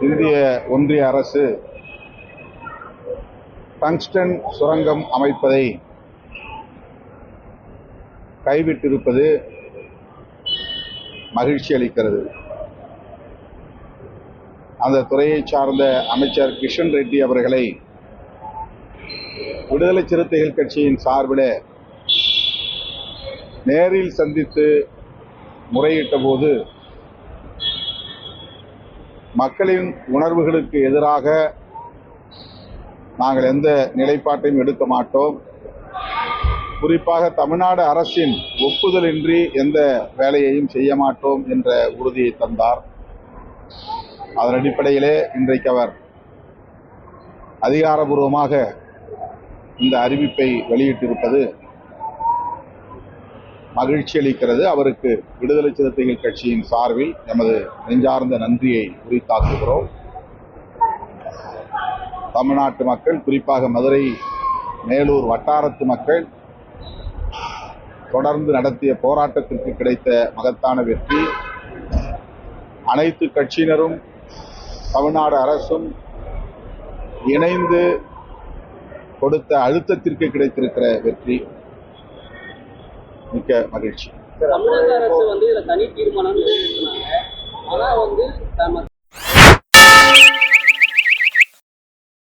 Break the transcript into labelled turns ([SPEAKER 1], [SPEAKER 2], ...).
[SPEAKER 1] இந்திய ஒன்றிய அரசு டங்ஸ்டன் சுரங்கம் அமைப்பதை கைவிட்டிருப்பது மகிழ்ச்சி அளிக்கிறது. அந்த துறையை சார்ந்த அமைச்சர் கிஷன் ரெட்டி அவர்களை விடுதலை சிறுத்தைகள் கட்சியின் சார்பில் நேரில் சந்தித்து முறையிட்ட போது மக்களின் உணர்வுகளுக்கு எதிராக நாங்கள் எந்த நிலைப்பாட்டையும் எடுக்க மாட்டோம். குறிப்பாக தமிழ்நாடு அரசின் ஒப்புதலின்றி எந்த வேலையையும் செய்ய மாட்டோம் என்ற உறுதியை தந்தார். அதன் அடிப்படையிலே இன்றைக்கு அவர் அதிகாரபூர்வமாக இந்த அறிவிப்பை வெளியிட்டிருப்பது மகிழ்ச்சி அளிக்கிறது. அவருக்கு விடுதலை சிறுத்தைகள் கட்சியின் சார்பில் எமது நெஞ்சார்ந்த நன்றியை உரித்தாக்குகிறோம். தமிழ்நாட்டு மக்கள் குறிப்பாக மதுரை மேலூர் வட்டாரத்து மக்கள் தொடர்ந்து நடத்திய போராட்டத்திற்கு கிடைத்த மகத்தான வெற்றி. அனைத்து கட்சியினரும் தமிழ்நாடு அரசும் இணைந்து கொடுத்த அழுத்தத்திற்கு கிடைத்திருக்கிற வெற்றி. மிக்க மகிழ்ச்சி.
[SPEAKER 2] தமிழக அரசு வந்து இதுல தனி தீர்மானம் ஆனா வந்து